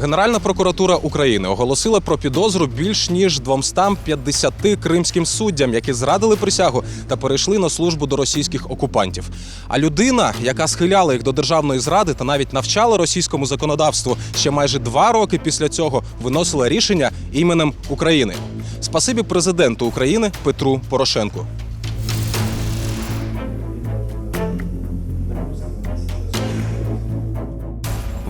Генеральна прокуратура України оголосила про підозру більш ніж 250 кримським суддям, які зрадили присягу та перейшли на службу до російських окупантів. А людина, яка схиляла їх до державної зради та навіть навчала російському законодавству, ще майже два роки після цього виносила рішення іменем України. Спасибі президенту України Петру Порошенку.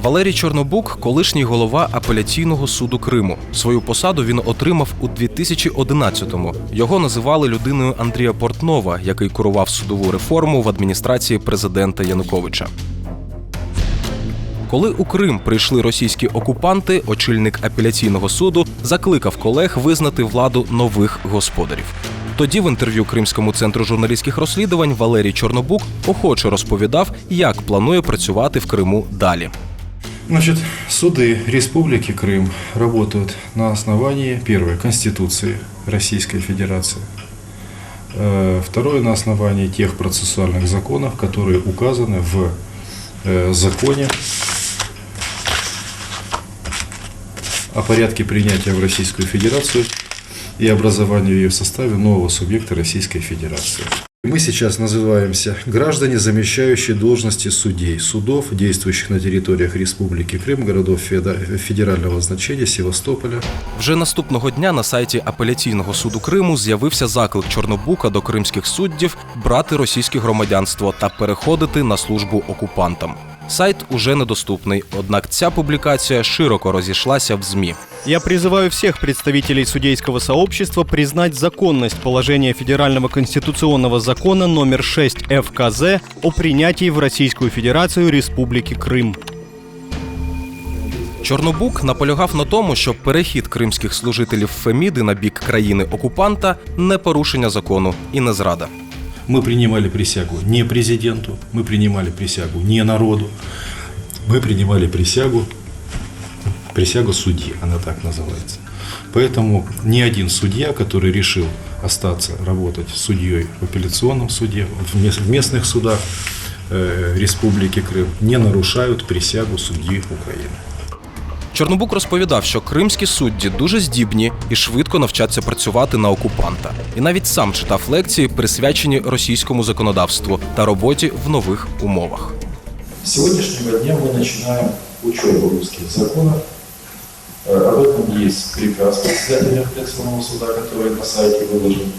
Валерій Чорнобук, колишній голова апеляційного суду Криму. Свою посаду він отримав у 2011-му. Його називали людиною Андрія Портнова, який курував судову реформу в адміністрації президента Януковича. Коли у Крим прийшли російські окупанти, очільник апеляційного суду закликав колег визнати владу нових господарів. Тоді в інтерв'ю Кримському центру журналістських розслідувань Валерій Чорнобук охоче розповідав, як планує працювати в Криму далі. Значит, суды Республики Крым работают на основании, первое, Конституции Российской Федерации, Э, второе, на основании тех процессуальных законов, которые указаны в э, законе о порядке принятия в Российскую Федерацию и образованию ее в составе нового субъекта Российской Федерации. Мы сейчас называемся граждане, замещающие должности судей, судов, действующих на территориях Республики Крым, городов феда- федерального значения, Севастополя. Вже наступного дня на сайті апеляційного суду Криму з'явився заклик Чорнобука до кримських суддів брати російське громадянство та переходити на службу окупантам. Сайт уже недоступний, однак ця публікація широко розійшлася в ЗМІ. Я призываю всех представителей судейского сообщества признать законность положения Федерального конституционного закона номер 6 ФКЗ о принятии в Российскую Федерацию Республики Крым. Чорнобук наполягав на тому, що перехід кримських служителів Феміди на бік країни окупанта не порушення закону і не зрада. Мы принимали присягу не президенту, мы принимали присягу не народу, мы принимали присягу, присягу судьи, она так называется. Поэтому ни один судья, который решил остаться работать судьей в апелляционном суде, в мес- в местных судах э, Республики Крым, не нарушают присягу судьи Украины. Чорнобук розповідав, що кримські судді дуже здібні і швидко навчаться працювати на окупанта. І навіть сам читав лекції, присвячені російському законодавству та роботі в нових умовах. С сегодняшнего дня мы начинаем учебу русских законов. Э, Об этом есть приказ председателя апелляционного суда, который на сайте выложен.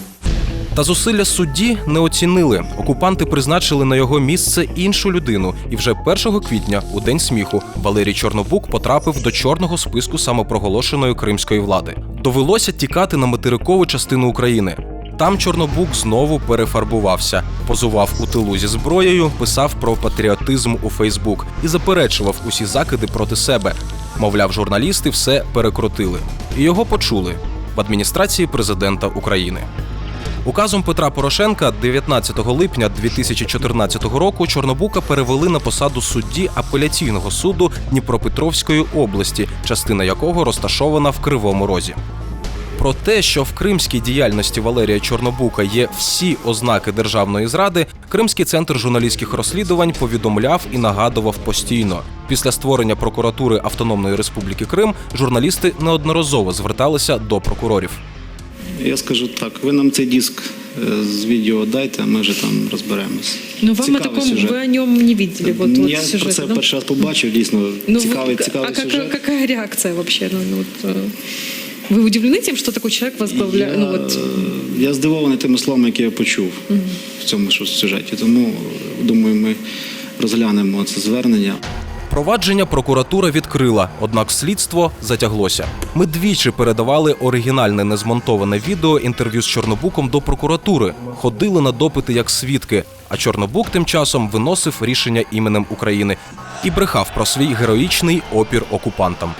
Та зусилля судді не оцінили. Окупанти призначили на його місце іншу людину. І вже 1 квітня, у день сміху, Валерій Чорнобук потрапив до чорного списку самопроголошеної кримської влади. Довелося тікати на материкову частину України. Там Чорнобук знову перефарбувався, позував у тилу зі зброєю, писав про патріотизм у Фейсбук і заперечував усі закиди проти себе. Мовляв, журналісти все перекрутили. І його почули в адміністрації президента України. Указом Петра Порошенка 19 липня 2014 року Чорнобука перевели на посаду судді апеляційного суду Дніпропетровської області, частина якого розташована в Кривому Розі. Про те, що в кримській діяльності Валерія Чорнобука є всі ознаки державної зради, Кримський центр журналістських розслідувань повідомляв і нагадував постійно. Після створення прокуратури Автономної Республіки Крим журналісти неодноразово зверталися до прокурорів. Я скажу так, ви нам цей диск е, з відео дайте, а ми вже там розберемось. Но вам о Цікавий таком сюжет. вы о нем не видели. Вот, вот Я сюжет. про це ну, перший раз побачив, дійсно ну, цікавий, вы- цікавий а как- сюжет. какая реакция вообще? Ну, ну, вот, э, вы удивлены тем, что такой человек возглавляет? Я, Ну, вот, е, я здивований тими словами, які я почув в цьому ж сюжеті. Тому е, думаю, ми розглянемо це звернення. Провадження прокуратура відкрила, однак слідство затяглося. Ми двічі передавали оригінальне незмонтоване відео інтерв'ю з Чорнобуком до прокуратури, ходили на допити як свідки. А Чорнобук тим часом виносив рішення іменем України і брехав про свій героїчний опір окупантам.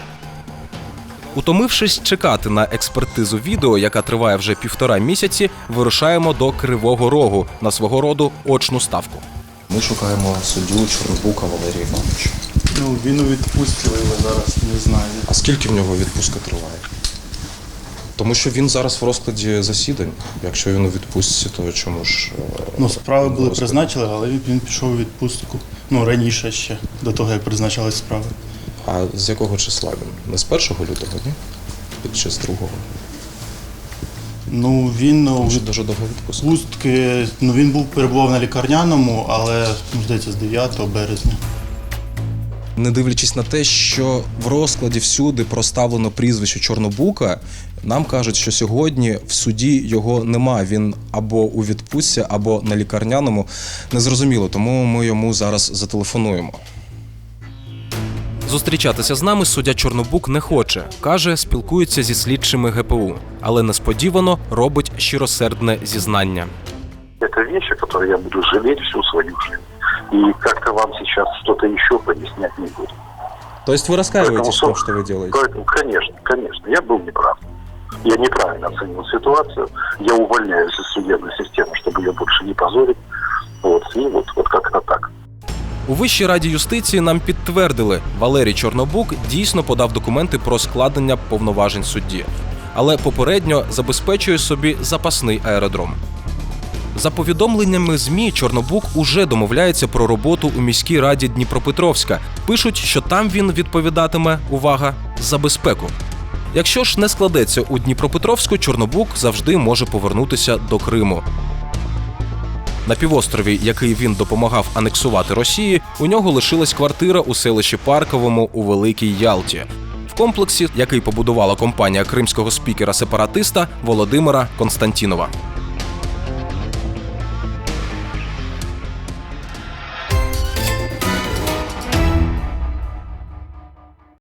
Утомившись чекати на експертизу відео, яка триває вже півтора місяці, вирушаємо до Кривого Рогу на свого роду очну ставку. Ми шукаємо суддю Чорнобука Валерія Івановича. Ну, він у відпустці, але зараз не знаю. А скільки в нього відпустка триває? Тому що він зараз в розкладі засідань. Якщо він у відпустці, то чому ж. е, Ну, справи були розклад? призначили, але він, пішов у відпустку. Ну, раніше ще, до того, як призначались справи. А з якого числа він? Не з 1 лютого, ні? Під час другого. Ну він у Може дуже довго відпустки, ну він був перебував на лікарняному, але ну, здається, з 9 березня. Не дивлячись на те, що в розкладі всюди проставлено прізвище Чорнобука, нам кажуть, що сьогодні в суді його нема. Він або у відпустці, або на лікарняному. Незрозуміло, тому ми йому зараз зателефонуємо. Зустрічатися з нами суддя Чорнобук не хоче. каже, спілкується зі слідчими ГПУ, але несподівано робить щиросердне зізнання. Это вещи, которые я буду жалеть всю свою жизнь И как-то вам сейчас что-то еще пояснять не буду. То есть вы раскаиваетесь в том, Поэтому, что вы делаете? Поэтому, конечно, конечно, я был неправ. Я неправильно оценил ситуацию. Я увольняюсь из судебной системы, чтобы ее больше не позорить. Вот, и вот, вот как-то так. У Вищій раді юстиції нам підтвердили, Валерій Чорнобук дійсно подав документи про складення повноважень судді, але попередньо забезпечує собі запасний аеродром. За повідомленнями ЗМІ, Чорнобук уже домовляється про роботу у міській раді Дніпропетровська. Пишуть, що там він відповідатиме увага за безпеку. Якщо ж не складеться у Дніпропетровську, Чорнобук завжди може повернутися до Криму. На півострові, який він допомагав анексувати Росії, у нього лишилась квартира у селищі Парковому у Великій Ялті. В комплексі, який побудувала компанія кримського спікера-сепаратиста Володимира Константінова.